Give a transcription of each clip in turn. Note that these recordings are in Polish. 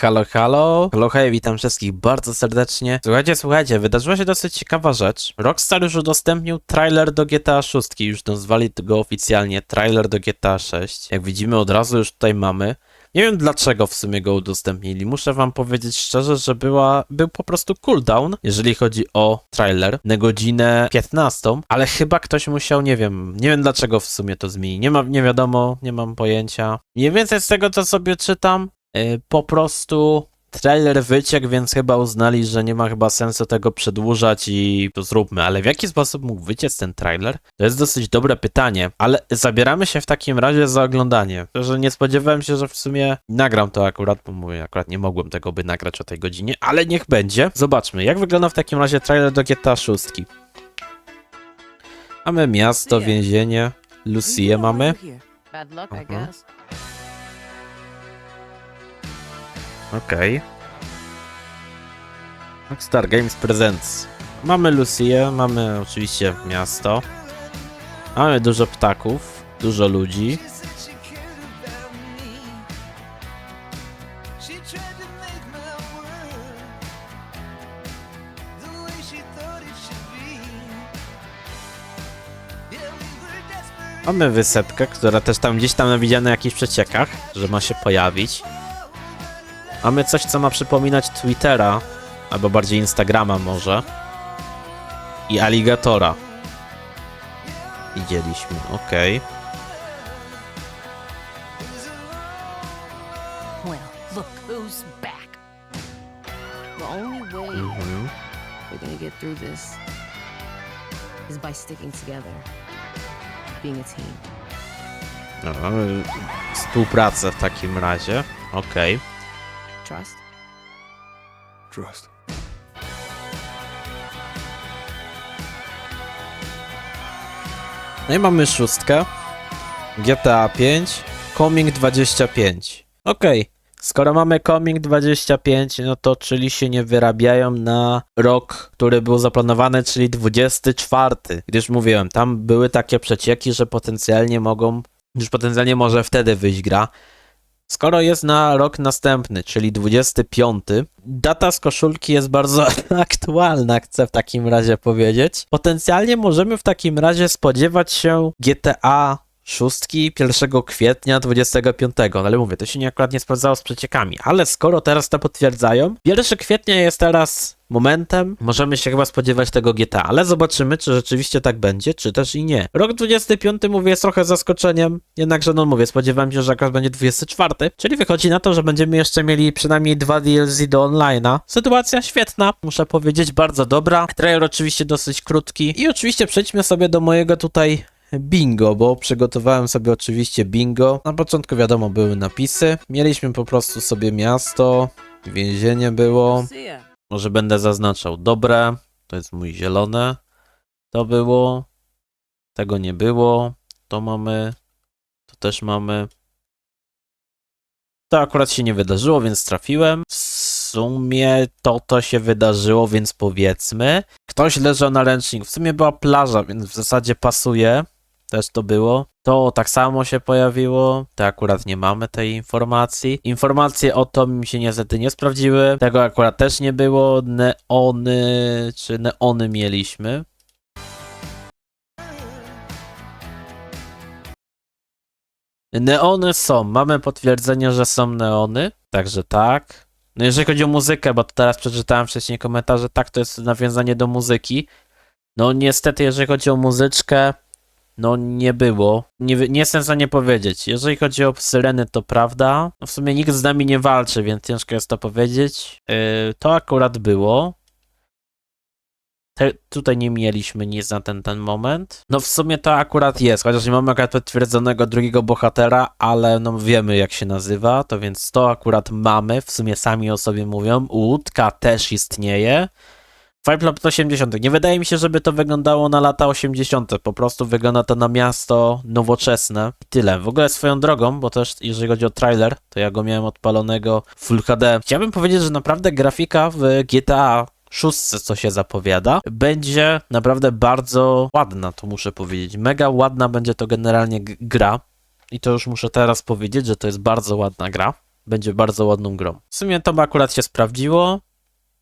Halo, halo. Halo, hej, witam wszystkich bardzo serdecznie. Słuchajcie, słuchajcie, wydarzyła się dosyć ciekawa rzecz. Rockstar już udostępnił trailer do GTA 6, już nazwali go oficjalnie trailer do GTA 6. Jak widzimy, od razu już tutaj mamy. Nie wiem dlaczego w sumie go udostępnili. Muszę wam powiedzieć szczerze, że była, był po prostu cooldown, jeżeli chodzi o trailer, na godzinę 15, ale chyba ktoś musiał, nie wiem, nie wiem dlaczego w sumie to zmieni. Nie ma, nie wiadomo, nie mam pojęcia. Mniej więcej z tego, co sobie czytam, po prostu trailer wyciekł, więc chyba uznali, że nie ma chyba sensu tego przedłużać i to zróbmy. Ale w jaki sposób mógł wyciec ten trailer? To jest dosyć dobre pytanie, ale zabieramy się w takim razie za oglądanie. Że nie spodziewałem się, że w sumie nagram to akurat, bo mówię, akurat nie mogłem tego by nagrać o tej godzinie, ale niech będzie. Zobaczmy, jak wygląda w takim razie trailer do GTA 6. Mamy miasto, więzienie, Lucie mamy. Okej. Rockstar Games Presents. Mamy Lucię, mamy oczywiście miasto. Mamy dużo ptaków, dużo ludzi. Mamy wysepkę, która też tam gdzieś tam widziana na jakichś przeciekach, że ma się pojawić. Mamy coś, co ma przypominać Twittera, albo bardziej Instagrama może. I Alligatora. Widzieliśmy, okej. Way Mhm. we're gonna get through this is by sticking together, being a team. No, mamy współpracę w takim razie. Okej. Trust? Trust. No i mamy szóstkę. GTA 5. Coming 25. Okej. Skoro mamy Coming 25, no to czyli się nie wyrabiają na rok, który był zaplanowany, czyli 24. Gdyż mówiłem, tam były takie przecieki, że potencjalnie mogą, już potencjalnie może wtedy wyjść gra. Skoro jest na rok następny, czyli 25, data z koszulki jest bardzo aktualna, chcę w takim razie powiedzieć. Potencjalnie możemy w takim razie spodziewać się GTA 6 1 kwietnia 25, no ale mówię, to się nie akurat nie sprawdzało z przeciekami, ale skoro teraz to potwierdzają, 1 kwietnia jest teraz momentem, możemy się chyba spodziewać tego GTA, ale zobaczymy, czy rzeczywiście tak będzie, czy też i nie. Rok 25, mówię, jest trochę zaskoczeniem, jednakże no mówię, spodziewałem się, że akurat będzie 24, czyli wychodzi na to, że będziemy jeszcze mieli przynajmniej dwa DLC do online'a. Sytuacja świetna, muszę powiedzieć, bardzo dobra. Trailer oczywiście dosyć krótki i oczywiście przejdźmy sobie do mojego tutaj bingo, bo przygotowałem sobie oczywiście bingo. Na początku wiadomo były napisy, mieliśmy po prostu sobie miasto, więzienie było, może będę zaznaczał dobre, to jest mój zielone. To było, tego nie było, to mamy, to też mamy. To akurat się nie wydarzyło, więc trafiłem. W sumie to to się wydarzyło, więc powiedzmy. Ktoś leżał na ręczniku. W sumie była plaża, więc w zasadzie pasuje. Też to było. To tak samo się pojawiło. To akurat nie mamy tej informacji. Informacje o to mi się niestety nie sprawdziły. Tego akurat też nie było. Neony, czy neony mieliśmy. Neony są. Mamy potwierdzenie, że są neony. Także tak. No jeżeli chodzi o muzykę, bo to teraz przeczytałem wcześniej komentarze, tak, to jest nawiązanie do muzyki. No niestety, jeżeli chodzi o muzyczkę, no nie było. Nie, nie jestem w stanie powiedzieć. Jeżeli chodzi o syreny, to prawda. No w sumie nikt z nami nie walczy, więc ciężko jest to powiedzieć. Yy, to akurat było. Te, tutaj nie mieliśmy nic na ten, ten moment. No w sumie to akurat jest, chociaż nie mamy akurat potwierdzonego drugiego bohatera, ale no wiemy jak się nazywa, to więc to akurat mamy, w sumie sami o sobie mówią. Łódka też istnieje. Five Club 80. Nie wydaje mi się, żeby to wyglądało na lata 80. Po prostu wygląda to na miasto nowoczesne. I tyle. W ogóle swoją drogą, bo też jeżeli chodzi o trailer, to ja go miałem odpalonego Full HD. Chciałbym powiedzieć, że naprawdę grafika w GTA szóstce, co się zapowiada, będzie naprawdę bardzo ładna, to muszę powiedzieć. Mega ładna będzie to generalnie gra. I to już muszę teraz powiedzieć, że to jest bardzo ładna gra. będzie bardzo ładną grą. W sumie to akurat się sprawdziło.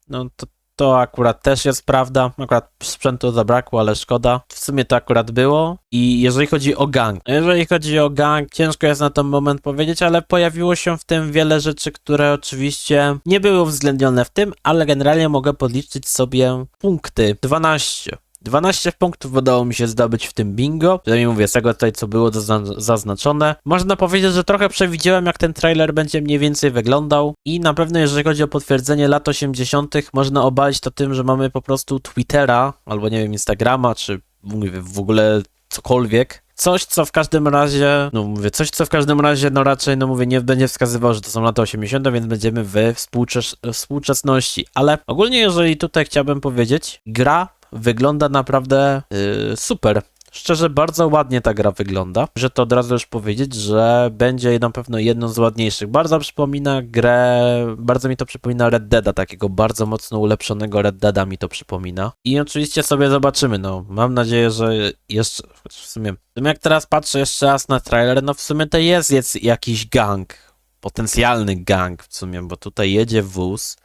No to, to akurat też jest prawda. Akurat sprzętu zabrakło, ale szkoda. W sumie to akurat było. I jeżeli chodzi o gang. Jeżeli chodzi o gang, ciężko jest na ten moment powiedzieć, ale pojawiło się w tym wiele rzeczy, które oczywiście nie były uwzględnione w tym, ale generalnie mogę podliczyć sobie punkty. 12. 12 punktów udało mi się zdobyć w tym bingo. Przynajmniej mówię, z tego tutaj, co było zazna- zaznaczone. Można powiedzieć, że trochę przewidziałem, jak ten trailer będzie mniej więcej wyglądał. I na pewno, jeżeli chodzi o potwierdzenie lat 80., można obalić to tym, że mamy po prostu Twittera, albo nie wiem, Instagrama, czy mówię, w ogóle cokolwiek. Coś, co w każdym razie, no mówię, coś, co w każdym razie, no raczej, no mówię, nie będzie wskazywało, że to są lata 80., więc będziemy we współczes współczesności. Ale ogólnie, jeżeli tutaj chciałbym powiedzieć, gra wygląda naprawdę yy, super. Szczerze, bardzo ładnie ta gra wygląda. Że to od razu już powiedzieć, że będzie na pewno jedną z ładniejszych. Bardzo przypomina grę, bardzo mi to przypomina Red Deada, takiego bardzo mocno ulepszonego Red Deada mi to przypomina. I oczywiście sobie zobaczymy, no. Mam nadzieję, że jeszcze, w sumie, jak teraz patrzę jeszcze raz na trailer, no w sumie to jest, jest jakiś gang. Potencjalny gang w sumie, bo tutaj jedzie wóz.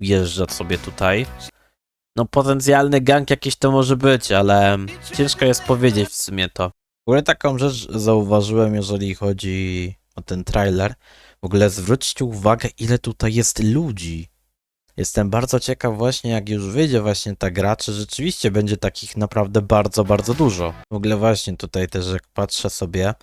Wjeżdża sobie tutaj. No potencjalny gang jakiś to może być, ale ciężko jest powiedzieć w sumie to. W ogóle taką rzecz zauważyłem, jeżeli chodzi o ten trailer. W ogóle zwróćcie uwagę, ile tutaj jest ludzi. Jestem bardzo ciekaw właśnie, jak już wyjdzie właśnie ta gra, czy rzeczywiście będzie takich naprawdę bardzo, bardzo dużo. W ogóle właśnie tutaj też jak patrzę sobie,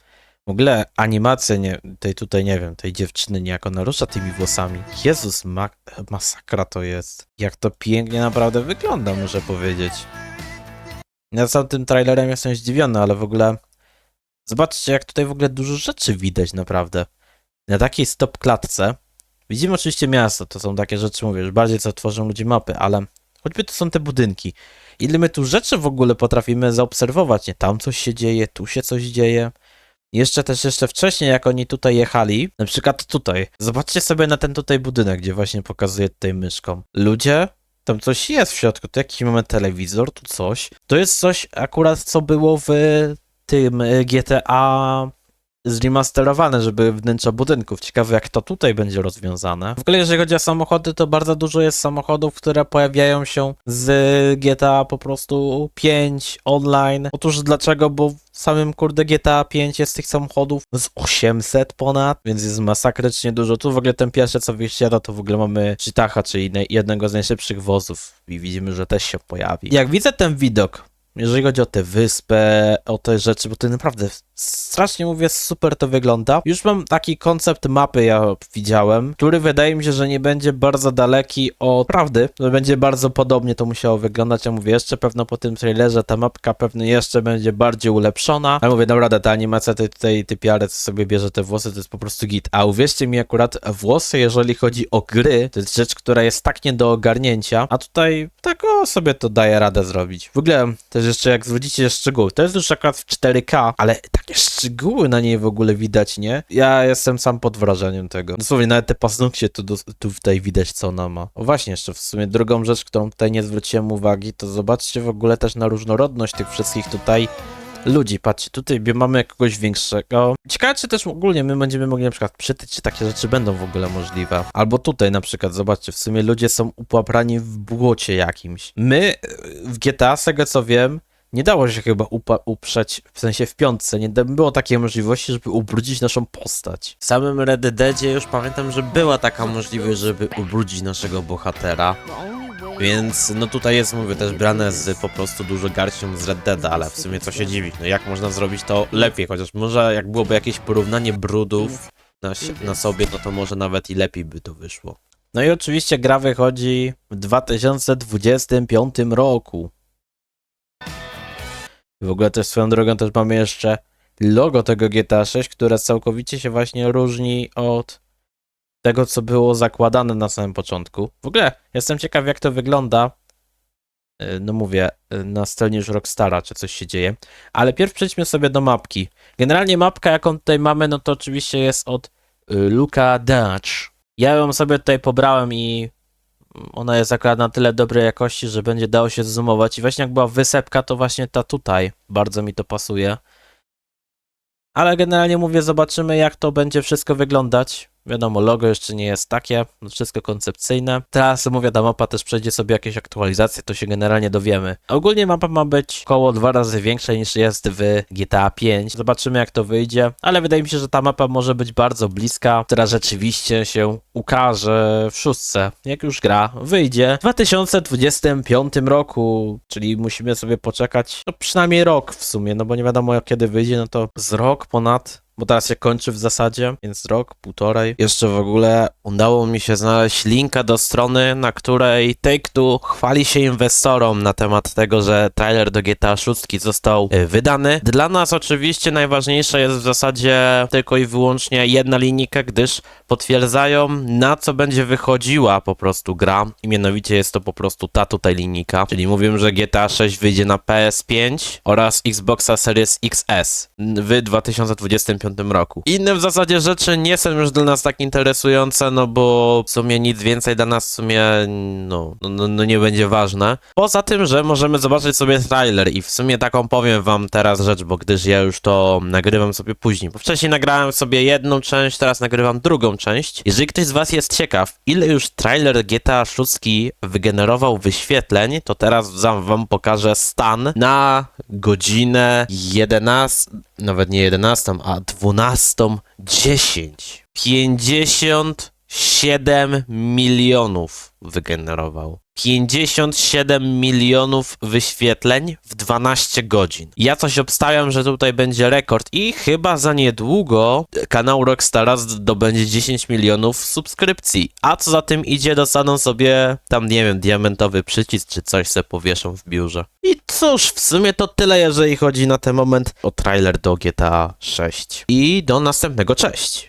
w ogóle animacja nie, tej tutaj nie wiem, tej dziewczyny niejako narusza tymi włosami. Jezus, ma, masakra to jest. Jak to pięknie naprawdę wygląda, muszę powiedzieć. Ja sam tym trailerem jestem zdziwiony, ale w ogóle zobaczcie, jak tutaj w ogóle dużo rzeczy widać naprawdę. Na takiej stop klatce widzimy oczywiście miasto, to są takie rzeczy, mówię, już bardziej co tworzą ludzie mapy, ale choćby to są te budynki. Ile my tu rzeczy w ogóle potrafimy zaobserwować, nie? Tam coś się dzieje, tu się coś dzieje. Jeszcze też jeszcze wcześniej, jak oni tutaj jechali, na przykład tutaj. Zobaczcie sobie na ten tutaj budynek, gdzie właśnie pokazuję tutaj myszką. Ludzie, tam coś jest w środku, tu jakiś mamy telewizor, tu coś. To jest coś akurat, co było w tym y, GTA zremasterowane, żeby wnętrza budynków. Ciekawe, jak to tutaj będzie rozwiązane. W ogóle, jeżeli chodzi o samochody, to bardzo dużo jest samochodów, które pojawiają się z GTA po prostu 5 online. Otóż dlaczego? Bo w samym kurde GTA 5 jest tych samochodów z 800 ponad, więc jest masakrycznie dużo. Tu w ogóle ten pierwszy, co wysiada, to w ogóle mamy Chitaha, czyli jednego z najszybszych wozów i widzimy, że też się pojawi. Jak widzę ten widok, jeżeli chodzi o tę wyspę, o te rzeczy, bo to naprawdę strasznie mówię, super to wygląda. Już mam taki koncept mapy, ja widziałem, który wydaje mi się, że nie będzie bardzo daleki od prawdy, że będzie bardzo podobnie to musiało wyglądać. Ja mówię, jeszcze pewno po tym trailerze ta mapka pewnie jeszcze będzie bardziej ulepszona. Ale mówię, naprawdę, ta animacja tej, tej typiary, sobie bierze te włosy, to jest po prostu git. A uwierzcie mi, akurat włosy, jeżeli chodzi o gry, to jest rzecz, która jest tak nie do ogarnięcia, a tutaj tak o sobie to daje radę zrobić. W ogóle też jeszcze jak zwrócicie szczegóły, to jest już akurat w 4K, ale takie szczegóły na niej w ogóle widać, nie? Ja jestem sam pod wrażeniem tego. Dosłownie nawet te paznokcie tu, tu tutaj widać, co ona ma. O właśnie, jeszcze w sumie drugą rzecz, którą tutaj nie zwróciłem uwagi, to zobaczcie w ogóle też na różnorodność tych wszystkich tutaj ludzi. Patrzcie, tutaj mamy kogoś większego. Ciekawe, czy też ogólnie my będziemy mogli na przykład przytyć, czy takie rzeczy będą w ogóle możliwe. Albo tutaj na przykład, zobaczcie, w sumie ludzie są upaprani w błocie jakimś. My e, w GTA, z tego co wiem, nie dało się chyba uprzeć, w sensie w piątce, nie było takiej możliwości, żeby ubrudzić naszą postać. W samym Red Deadzie już pamiętam, że była taka możliwość, żeby ubrudzić naszego bohatera. Więc no tutaj jest, mówię, też brane z po prostu dużo garścią z Red Deada, ale w sumie co się dziwić, no jak można zrobić to lepiej, chociaż może jak byłoby jakieś porównanie brudów na, na sobie, no to może nawet i lepiej by to wyszło. No i oczywiście gra wychodzi w 2025 roku. W ogóle też swoją drogą też mamy jeszcze logo tego GTA 6, które całkowicie się właśnie różni od tego, co było zakładane na samym początku. W ogóle jestem ciekaw, jak to wygląda. Yy, No mówię, yy, na scenie już Rockstara, czy coś się dzieje. Ale pierw przejdźmy sobie do mapki. Generalnie mapka, jaką tutaj mamy, no to oczywiście jest od yy, Luka Dutch. Ja ją sobie tutaj pobrałem i ona jest akurat na tyle dobrej jakości, że będzie dało się zoomować. I właśnie jak była wysepka, to właśnie ta tutaj. Bardzo mi to pasuje. Ale generalnie mówię, zobaczymy jak to będzie wszystko wyglądać. Wiadomo, logo jeszcze nie jest takie, no wszystko koncepcyjne. Teraz mówię, ta mapa też przejdzie sobie jakieś aktualizacje, to się generalnie dowiemy. Ogólnie mapa ma być około dwa razy większa niż jest w GTA 5. Zobaczymy jak to wyjdzie, ale wydaje mi się, że ta mapa może być bardzo bliska, która rzeczywiście się ukaże w szóstce, jak już gra wyjdzie w 2025 roku, czyli musimy sobie poczekać no przynajmniej rok w sumie, no bo nie wiadomo kiedy wyjdzie, no to z rok ponad bo teraz się kończy w zasadzie, więc rok, półtorej. Jeszcze w ogóle udało mi się znaleźć linka do strony, na której Take-Two chwali się inwestorom na temat tego, że trailer do GTA 6 został e, wydany. Dla nas oczywiście najważniejsza jest w zasadzie tylko i wyłącznie jedna linijka, gdyż potwierdzają na co będzie wychodziła po prostu gra i mianowicie jest to po prostu ta tutaj linijka, czyli mówią, że GTA 6 wyjdzie na PS5 oraz Xboxa Series XS w 2025 roku. Inne w zasadzie rzeczy nie są już dla nas tak interesujące, no bo w sumie nic więcej dla nas w sumie no, no, no nie będzie ważne. Poza tym, że możemy zobaczyć sobie trailer i w sumie taką powiem wam teraz rzecz, bo gdyż ja już to nagrywam sobie później, bo wcześniej nagrałem sobie jedną część, teraz nagrywam drugą część. Jeżeli ktoś z was jest ciekaw, ile już trailer GTA 6 wygenerował wyświetleń, to teraz wam, pokażę stan na godzinę 11, nawet nie 11, a 12.10. 57 milionów wygenerował. 57 milionów wyświetleń w 12 godzin. Ja coś obstawiam, że tutaj będzie rekord i chyba za niedługo kanał Rockstara zdobędzie 10 milionów subskrypcji. A co za tym idzie, dostaną sobie tam, nie wiem, diamentowy przycisk czy coś se powieszą w biurze. I cóż, w sumie to tyle, jeżeli chodzi na ten moment o trailer do GTA 6. I do następnego, cześć!